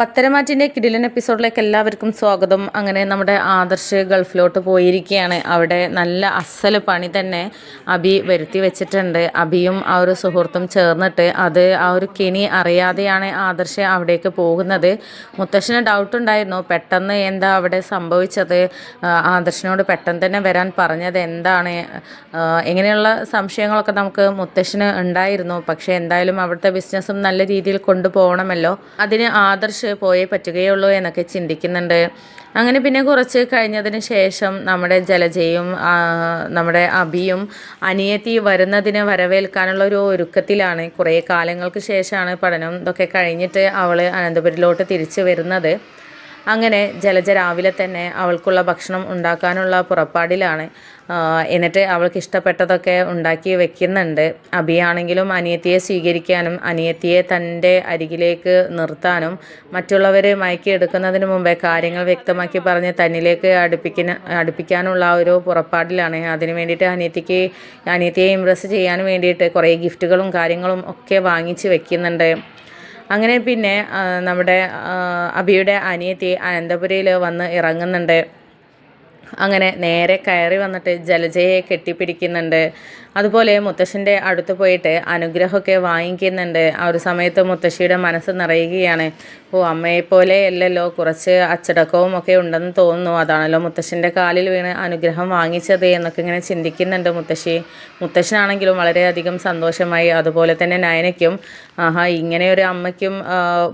പത്തരമാറ്റിന്റെ കിടിലൻ എപ്പിസോഡിലേക്ക് എല്ലാവർക്കും സ്വാഗതം. അങ്ങനെ നമ്മുടെ ആദർശ് ഗൾഫിലോട്ട് പോയിരിക്കുകയാണ്. അവിടെ നല്ല അസൽ പണി തന്നെ അബി വരുത്തി വെച്ചിട്ടുണ്ട്. അബിയും ആ ഒരു സുഹൃത്തും ചേർന്നിട്ട് അത് ആ ഒരു കെണി അറിയാതെയാണ് ആദർശ് അവിടേക്ക് പോകുന്നത്. മുത്തശ്ശന് ഡൗട്ട് ഉണ്ടായിരുന്നു. പെട്ടെന്ന് എന്താ അവിടെ സംഭവിച്ചത്? ആദർശനോട് പെട്ടെന്ന് തന്നെ വരാൻ പറഞ്ഞത് എന്താണ്? എങ്ങനെയുള്ള സംശയങ്ങളൊക്കെ നമുക്ക് മുത്തശ്ശന് ഉണ്ടായിരുന്നു. പക്ഷേ എന്തായാലും അവിടുത്തെ ബിസിനസ്സും നല്ല രീതിയിൽ കൊണ്ടുപോകണമല്ലോ. അതിന് ആദർശ് പോയേ പറ്റുകയുള്ളൂ എന്നൊക്കെ ചിന്തിക്കുന്നുണ്ട്. അങ്ങനെ പിന്നെ കുറച്ച് കഴിഞ്ഞതിന് ശേഷം നമ്മുടെ ജലജയും നമ്മുടെ അഭിയും അനിയത്തി വരുന്നതിനെ വരവേൽക്കാനുള്ള ഒരു ഒരുക്കത്തിലാണ്. കുറേ കാലങ്ങൾക്ക് ശേഷമാണ് പഠനം ഇതൊക്കെ കഴിഞ്ഞിട്ട് അവൾ അനന്തപുരിലോട്ട് തിരിച്ചു വരുന്നത്. അങ്ങനെ ജലജ രാവിലെ തന്നെ അവൾക്കുള്ള ഭക്ഷണം ഉണ്ടാക്കാനുള്ള പുറപ്പാടിലാണ്. എന്നിട്ട് അവൾക്ക് ഇഷ്ടപ്പെട്ടതൊക്കെ ഉണ്ടാക്കി വെക്കുന്നുണ്ട്. അഭിയാണെങ്കിലും അനിയത്തിയെ സ്വീകരിക്കാനും അനിയത്തിയെ തന്റെ അരികിലേക്ക് നിർത്താനും മറ്റുള്ളവരെ മയക്കിയെടുക്കുന്നതിന് മുമ്പേ കാര്യങ്ങൾ വ്യക്തമാക്കി പറഞ്ഞ് തന്നിലേക്ക് അടുപ്പിക്കുന്ന അടുപ്പിക്കാനുള്ള ഒരു പുറപ്പാടിലാണ്. അതിന് വേണ്ടിയിട്ട് അനിയത്തിക്ക് അനിയത്തിയെ ഇമ്പ്രസ് ചെയ്യാൻ വേണ്ടിയിട്ട് കുറേ ഗിഫ്റ്റുകളും കാര്യങ്ങളും ഒക്കെ വാങ്ങിച്ച് വെക്കുന്നുണ്ട്. അങ്ങനെ പിന്നെ നമ്മുടെ അബിയുടെ അനിയത്തി അനന്തപുരയിൽ വന്ന് ഇറങ്ങുന്നുണ്ട്. അങ്ങനെ നേരെ കയറി വന്നിട്ട് ജലജയെ കെട്ടിപ്പിടിക്കുന്നുണ്ട്. അതുപോലെ മുത്തശ്ശന്റെ അടുത്ത് പോയിട്ട് അനുഗ്രഹമൊക്കെ വാങ്ങിക്കുന്നുണ്ട്. ആ ഒരു സമയത്ത് മുത്തശ്ശിയുടെ മനസ്സ് നിറയുകയാണ്. ഓ അമ്മയെപ്പോലെ അല്ലല്ലോ. കുറച്ച് അച്ചടക്കവും ഒക്കെ ഉണ്ടെന്ന് തോന്നുന്നു. അതാണല്ലോ മുത്തശ്ശന്റെ കാലിൽ വീണ് അനുഗ്രഹം വാങ്ങിച്ചത് എന്നൊക്കെ ഇങ്ങനെ ചിന്തിക്കുന്നുണ്ട് മുത്തശ്ശി. മുത്തശ്ശനാണെങ്കിലും വളരെയധികം സന്തോഷമായി. അതുപോലെ തന്നെ നയനയ്ക്കും ആഹാ ഇങ്ങനെ ഒരു അമ്മയ്ക്കും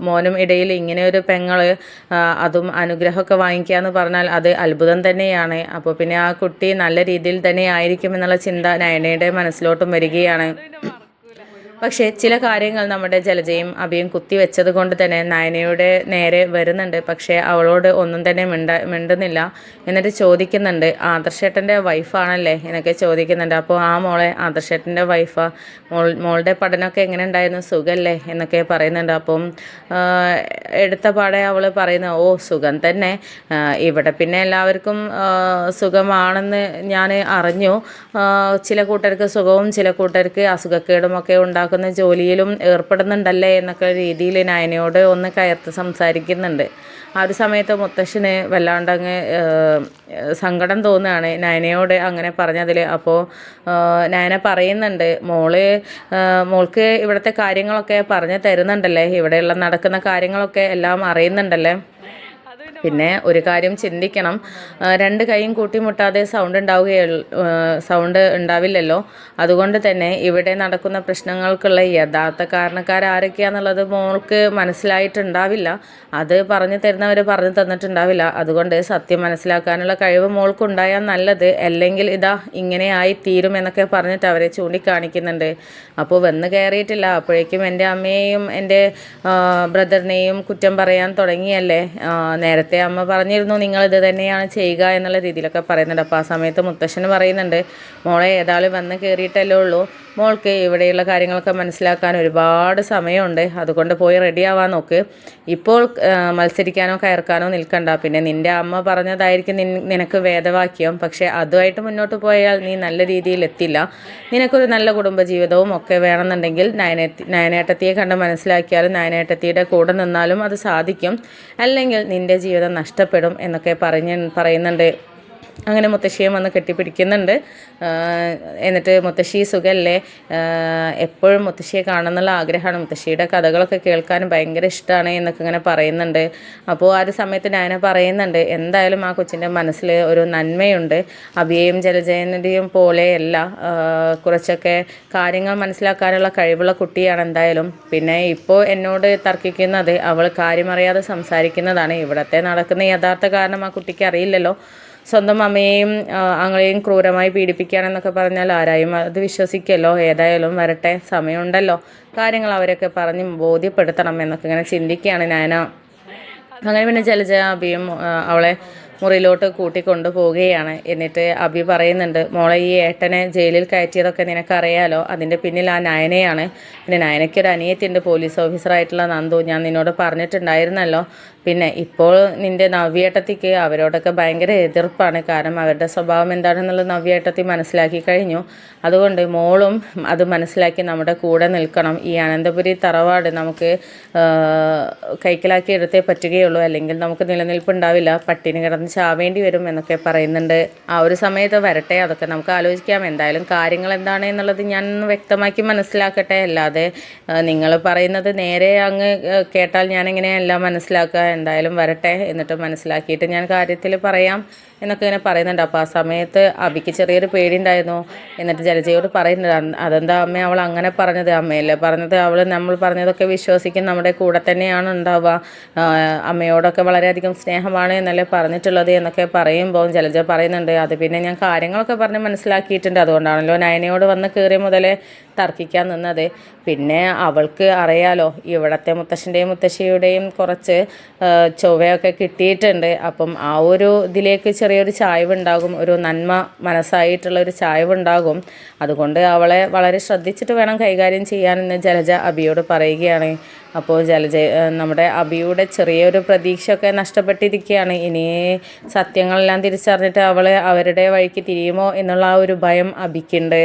മോനും ഇടയിൽ ഇങ്ങനെ ഒരു പെങ്ങൾ അതും അനുഗ്രഹമൊക്കെ വാങ്ങിക്കുക എന്ന് പറഞ്ഞാൽ അത് അത്ഭുതം തന്നെയാണ്. അപ്പോൾ പിന്നെ ആ കുട്ടി നല്ല രീതിയിൽ തന്നെ ആയിരിക്കും എന്നുള്ള ചിന്ത നയനയുടെ മനസ്സിലോട്ടും വരികയാണ്. പക്ഷേ ചില കാര്യങ്ങൾ നമ്മുടെ ജലജയും അഭിയും കുത്തിവെച്ചത് കൊണ്ട് തന്നെ നയനയുടെ നേരെ വരുന്നുണ്ട്. പക്ഷേ അവളോട് ഒന്നും തന്നെ മിണ്ട മിണ്ടുന്നില്ല. എന്നിട്ട് ചോദിക്കുന്നുണ്ട് ആദർശേട്ടന്റെ വൈഫാണല്ലേ എന്നൊക്കെ ചോദിക്കുന്നുണ്ട്. അപ്പോൾ ആ മോളെ ആദർശേട്ടന്റെ വൈഫാ മോൾ മോളുടെ പഠനമൊക്കെ എങ്ങനെ ഉണ്ടായിരുന്നു സുഖമല്ലേ? എന്നൊക്കെ പറയുന്നുണ്ട്. അപ്പം എടുത്ത പാടെ അവൾ പറയുന്നത് ഓ സുഖം തന്നെ. ഇവിടെ പിന്നെ എല്ലാവർക്കും സുഖമാണെന്ന് ഞാൻ അറിഞ്ഞു. ചില കൂട്ടർക്ക് സുഖവും ചില കൂട്ടർക്ക് അസുഖക്കേടും ഒക്കെ ഉണ്ടാക്കുന്ന ജോലിയിലും ഏർപ്പെടുന്നുണ്ടല്ലേ എന്നൊക്കെ രീതിയിൽ നയനയോട് ഒന്ന് കയർത്ത് സംസാരിക്കുന്നുണ്ട്. ആ ഒരു സമയത്ത് മുത്തശ്ശന് വല്ലാണ്ടങ്ങ് സങ്കടം തോന്നുകയാണ് നയനയോട് അങ്ങനെ പറഞ്ഞതിൽ. അപ്പോൾ നയന പറയുന്നുണ്ട് മോൾ മോൾക്ക് ഇവിടുത്തെ കാര്യങ്ങളൊക്കെ പറഞ്ഞു തരുന്നുണ്ടല്ലേ? ഇവിടെയുള്ള നടക്കുന്ന കാര്യങ്ങളൊക്കെ എല്ലാം അറിയുന്നുണ്ടല്ലേ? പിന്നെ ഒരു കാര്യം ചിന്തിക്കണം. രണ്ട് കൈയും കൂട്ടിമുട്ടാതെ സൗണ്ട് ഉണ്ടാവുകയുള്ളൂ സൗണ്ട് ഉണ്ടാവില്ലല്ലോ. അതുകൊണ്ട് തന്നെ ഇവിടെ നടക്കുന്ന പ്രശ്നങ്ങൾക്കുള്ള യഥാർത്ഥ കാരണക്കാർ ആരൊക്കെയാണെന്നുള്ളത് മോൾക്ക് മനസ്സിലായിട്ടുണ്ടാവില്ല. അത് പറഞ്ഞു തരുന്നവർ പറഞ്ഞു തന്നിട്ടുണ്ടാവില്ല. അതുകൊണ്ട് സത്യം മനസ്സിലാക്കാനുള്ള കഴിവ് മോൾക്കുണ്ടായാൽ നല്ലത്. അല്ലെങ്കിൽ ഇതാ ഇങ്ങനെ ആയി തീരും എന്നൊക്കെ പറഞ്ഞിട്ട് അവരെ ചൂണ്ടിക്കാണിക്കുന്നുണ്ട്. അപ്പോൾ വന്ന് കയറിയിട്ടില്ല. അപ്പോഴേക്കും എന്റെ അമ്മയെയും എന്റെ ബ്രദറിനെയും കുറ്റം പറയാൻ തുടങ്ങിയല്ലേ? ആ, നേരത്തെ അമ്മ പറഞ്ഞിരുന്നു നിങ്ങൾ ഇത് തന്നെയാണ് ചെയ്യുക എന്നുള്ള രീതിയിലൊക്കെ പറയുന്നുണ്ട്. അപ്പോൾ ആ സമയത്ത് മുത്തശ്ശന് പറയുന്നുണ്ട് മോളെ ഏതായാലും വന്ന് കയറിയിട്ടല്ലേ ഉള്ളൂ. മോൾക്ക് ഇവിടെയുള്ള കാര്യങ്ങളൊക്കെ മനസ്സിലാക്കാൻ ഒരുപാട് സമയമുണ്ട്. അതുകൊണ്ട് പോയി റെഡി ആവാൻ നോക്ക്. ഇപ്പോൾ മത്സരിക്കാനോ കയർക്കാനോ നിൽക്കണ്ട. പിന്നെ നിന്റെ അമ്മ പറഞ്ഞതായിരിക്കും നിനക്ക് വേദവാക്യം. പക്ഷേ അതുമായിട്ട് മുന്നോട്ട് പോയാൽ നീ നല്ല രീതിയിൽ എത്തില്ല. നിനക്കൊരു നല്ല കുടുംബജീവിതവും ഒക്കെ വേണമെന്നുണ്ടെങ്കിൽ നയനേത്തി നയനേട്ടത്തിയെ കണ്ട് മനസ്സിലാക്കിയാലും നയനേട്ടത്തിയുടെ കൂടെ നിന്നാലും അത് സാധിക്കും. അല്ലെങ്കിൽ നിന്റെ ജീവിതം നഷ്ടപ്പെടും എന്നൊക്കെ പറഞ്ഞ് പറയുന്നുണ്ട് അങ്ങനെ മുത്തശ്ശിയെ വന്ന് കെട്ടിപ്പിടിക്കുന്നുണ്ട്. എന്നിട്ട് മുത്തശ്ശി സുഖല്ലേ? എപ്പോഴും മുത്തശ്ശിയെ കാണണമെന്നുള്ള ആഗ്രഹമാണ്. മുത്തശ്ശിയുടെ കഥകളൊക്കെ കേൾക്കാൻ ഭയങ്കര ഇഷ്ടമാണ് എന്നൊക്കെ ഇങ്ങനെ പറയുന്നുണ്ട്. അപ്പോൾ ആ ഒരു സമയത്ത് ഞാൻ പറയുന്നുണ്ട് എന്തായാലും ആ കൊച്ചിന്റെ മനസ്സിൽ ഒരു നന്മയുണ്ട്. അഭിയേയും ജലജയന്റെയും പോലെയല്ല കുറച്ചൊക്കെ കാര്യങ്ങൾ മനസ്സിലാക്കാനുള്ള കഴിവുള്ള കുട്ടിയാണ് എന്തായാലും. പിന്നെ ഇപ്പോൾ എന്നോട് തർക്കിക്കുന്നത് അവൾ കാര്യമറിയാതെ സംസാരിക്കുന്നതാണ്. ഇവിടത്തെ നടക്കുന്ന യഥാർത്ഥ കാരണം ആ കുട്ടിക്ക് അറിയില്ലല്ലോ. സ്വന്തം അമ്മയെയും ആങ്ങളെയും ക്രൂരമായി പീഡിപ്പിക്കുകയാണെന്നൊക്കെ പറഞ്ഞാൽ ആരായും അത് വിശ്വസിക്കല്ലോ. ഏതായാലും വരട്ടെ സമയമുണ്ടല്ലോ. കാര്യങ്ങൾ അവരൊക്കെ പറഞ്ഞ് ബോധ്യപ്പെടുത്തണം എന്നൊക്കെ ഇങ്ങനെ ചിന്തിക്കുകയാണ് ഞാൻ അങ്ങനെ പിന്നെ ജലജ അഭിയും അവളെ മുറിയിലോട്ട് കൂട്ടിക്കൊണ്ടു പോവുകയാണ്. എന്നിട്ട് അഭി പറയുന്നുണ്ട് മോളെ ഈ ഏട്ടനെ ജയിലിൽ കയറ്റിയതൊക്കെ നിനക്കറിയാലോ? അതിന്റെ പിന്നിൽ ആ നയനയാണ്. പിന്നെ നയനയ്ക്കൊരു അനിയത്തിന്റെ പോലീസ് ഓഫീസറായിട്ടുള്ള നന്ദു. ഞാൻ നിന്നോട് പറഞ്ഞിട്ടുണ്ടായിരുന്നല്ലോ പിന്നെ ഇപ്പോൾ നിന്റെ നവ്യേട്ടത്തിക്ക് അവരോടൊക്കെ ഭയങ്കര എതിർപ്പാണ്. കാരണം അവരുടെ സ്വഭാവം എന്താണെന്നുള്ളത് നവ്യേട്ടത്തി മനസ്സിലാക്കി കഴിഞ്ഞു. അതുകൊണ്ട് മോളും അത് മനസ്സിലാക്കി നമ്മുടെ കൂടെ നിൽക്കണം. ഈ അനന്തപുരി തറവാട് നമുക്ക് കൈക്കലാക്കി എടുത്തേ പറ്റുകയുള്ളൂ. അല്ലെങ്കിൽ നമുക്ക് നിലനിൽപ്പ് ഉണ്ടാവില്ല പട്ടിണി കിടന്ന് ചാവേണ്ടി വരും എന്നൊക്കെ പറയുന്നുണ്ട്. ആ ഒരു സമയത്ത് വരട്ടെ അതൊക്കെ നമുക്ക് ആലോചിക്കാം. എന്തായാലും കാര്യങ്ങൾ എന്താണ് എന്നുള്ളത് ഞാൻ വ്യക്തമാക്കി മനസ്സിലാക്കട്ടെ. അല്ലാതെ നിങ്ങൾ പറയുന്നത് നേരെ അങ്ങ് കേട്ടാൽ ഞാൻ എങ്ങനെയെല്ലാം മനസ്സിലാക്കുക എന്തായാലും വരട്ടെ എന്നിട്ട് മനസ്സിലാക്കിയിട്ട് ഞാൻ കാര്യത്തിൽ പറയാം എന്നൊക്കെ ഇങ്ങനെ പറയുന്നുണ്ട്. അപ്പോൾ ആ സമയത്ത് അബിക്ക് ചെറിയൊരു പേടി ഉണ്ടായിരുന്നു എന്നിട്ട് ജലജയോട് പറയുന്നുണ്ട് അതെന്താ അമ്മ അവൾ അങ്ങനെ പറഞ്ഞത്? അമ്മയല്ലേ പറഞ്ഞത്? അവൾ നമ്മൾ പറഞ്ഞതൊക്കെ വിശ്വസിക്കും നമ്മുടെ കൂടെ തന്നെയാണ് ഉണ്ടാവുക. അമ്മയോടൊക്കെ വളരെയധികം സ്നേഹമാണ് എന്നല്ലേ പറഞ്ഞിട്ടുള്ളത് എന്നൊക്കെ പറയുമ്പോൾ ജലജ പറയുന്നുണ്ട്. അത് പിന്നെ ഞാൻ കാര്യങ്ങളൊക്കെ പറഞ്ഞ് മനസ്സിലാക്കിയിട്ടുണ്ട്. അതുകൊണ്ടാണല്ലോ നയനയോട് വന്ന് കയറിയ മുതലേ തർക്കിക്കാൻ നിന്നത്. പിന്നെ അവൾക്ക് അറിയാലോ ഇവിടത്തെ മുത്തശ്ശന്റെയും മുത്തശ്ശിയുടെയും കുറച്ച് ചൊവ്വയൊക്കെ കിട്ടിയിട്ടുണ്ട്. അപ്പം ആ ഒരു ഇതിലേക്ക് ചെറിയൊരു ചായവുണ്ടാകും ഒരു നന്മ മനസ്സായിട്ടുള്ള ഒരു ചായവുണ്ടാകും. അതുകൊണ്ട് അവളെ വളരെ ശ്രദ്ധിച്ചിട്ട് വേണം കൈകാര്യം ചെയ്യാനെന്ന് ജലജ അബിയോട് പറയുകയാണ്. അപ്പോൾ ജലജ നമ്മുടെ അബിയുടെ ചെറിയൊരു പ്രതീക്ഷയൊക്കെ നഷ്ടപ്പെട്ടിരിക്കുകയാണ്. ഇനി സത്യങ്ങളെല്ലാം തിരിച്ചറിഞ്ഞിട്ട് അവൾ അവരുടെ വഴിക്ക് തിരിയുമോ എന്നുള്ള ആ ഒരു ഭയം അബിക്കുണ്ട്.